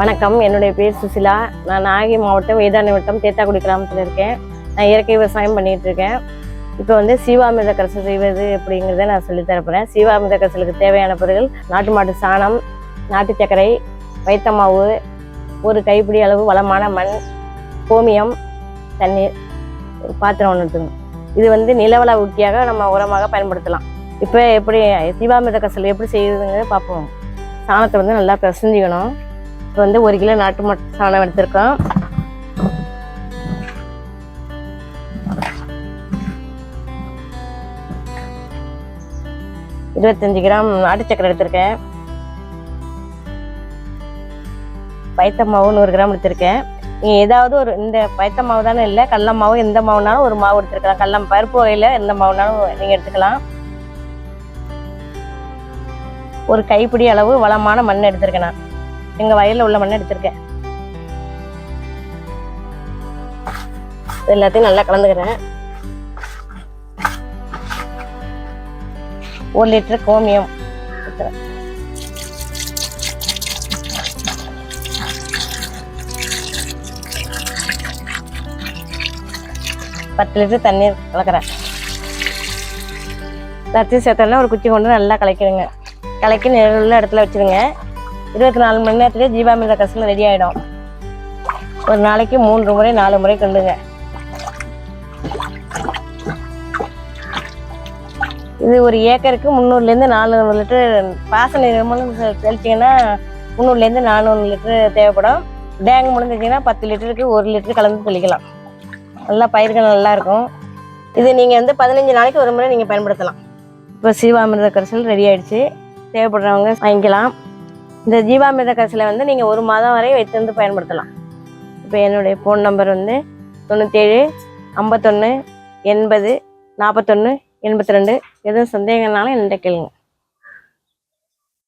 வணக்கம். என்னுடைய பேர் சுசிலா. நான் நாகை மாவட்டம் வேதாண்டி வட்டம் தேத்தாக்குடி கிராமத்தில் இருக்கேன். நான் இயற்கை விவசாயம் பண்ணிகிட்ருக்கேன் இருக்கேன். இப்போ வந்து சீவாமிர்த கரைசல் செய்வது அப்படிங்கிறத நான் சொல்லித் தரப்போகிறேன் சீவாமிர்த கரைசலுக்கு தேவையான பொருட்கள் நாட்டு மாட்டு சாணம் நாட்டு சர்க்கரை வைத்த மாவு ஒரு கைப்பிடி அளவு வளமான மண் கோமியம் தண்ணீர் ஒரு பாத்திரம் ஒன்று எடுத்துக்கணும். இது வந்து நிலவள ஊக்கியாக நம்ம உரமாக பயன்படுத்தலாம். இப்போ எப்படி சீவாமிர்த கரைசல் எப்படி செய்யுதுங்க பார்ப்போம். சாணத்தை வந்து நல்லா பிசைஞ்சிக்கணும். இப்போ வந்து ஒரு கிலோ நாட்டு மட் சாணம் எடுத்திருக்கோம். இருபத்தஞ்சு கிராம் நாட்டு சக்கரை எடுத்திருக்கேன். பயத்த மாவு நூறு கிராம் எடுத்திருக்கேன். நீங்கள் ஏதாவது ஒரு இந்த பயத்த மாவு தானே இல்லை கடல மாவு எந்த மாவுனாலும் ஒரு மாவு எடுத்துருக்கலாம். கடல பருப்பு வகையில் எந்த மாவுனாலும் நீங்கள் எடுத்துக்கலாம். ஒரு கைப்பிடி அளவு வளமான மண் எடுத்திருக்கேன் நான். எங்கள் வயலில் உள்ள மண்ணை எடுத்திருக்கேன். எல்லாத்தையும் நல்லா கலந்துக்கிறேன். ஒரு லிட்டர் கோமியம் பத்து லிட்டர் தண்ணீர் கலக்கிறேன். எல்லாத்தையும் சேர்த்தோன்னா ஒரு குச்சி கொண்டு நல்லா கலக்கிடுங்க. கலக்கி நெருள்ள இடத்துல வச்சுருங்க. இருபத்தி நாலு மணி நேரத்துலேயே ஜீவாமிர்த கசல் ரெடி ஆகிடும் ஒரு நாளைக்கு மூன்று முறை நாலு முறை கொண்டுங்க. இது ஒரு ஏக்கருக்கு முந்நூறுலேருந்து நானூறு லிட்டர் பாசன மூலம் தெளிச்சிங்கன்னா முந்நூறுலேருந்து நானூறு லிட்டர் தேவைப்படும். டேங்க் முடிஞ்சிச்சிங்கன்னா பத்து லிட்டருக்கு ஒரு லிட்டர் கலந்து தெளிக்கலாம். நல்லா பயிர்கள் நல்லாயிருக்கும் இது நீங்கள் வந்து பதினஞ்சு நாளைக்கு ஒரு முறை நீங்கள் பயன்படுத்தலாம். இப்போ சீவாமிர்த கரைசல் ரெடி ஆகிடுச்சு தேவைப்படுறவங்க வாங்கிக்கலாம். இந்த ஜீவாமிர்த கரைசலை வந்து நீங்கள் ஒரு மாதம் வரை வைத்திருந்து பயன்படுத்தலாம். இப்போ என்னுடைய ஃபோன் நம்பர் வந்து தொண்ணூற்றேழு ஐம்பத்தொன்று எண்பது நாற்பத்தொன்று எண்பத்தி ரெண்டு எதுவும் சந்தேகம்னாலும் என்கிட்ட கேளுங்க.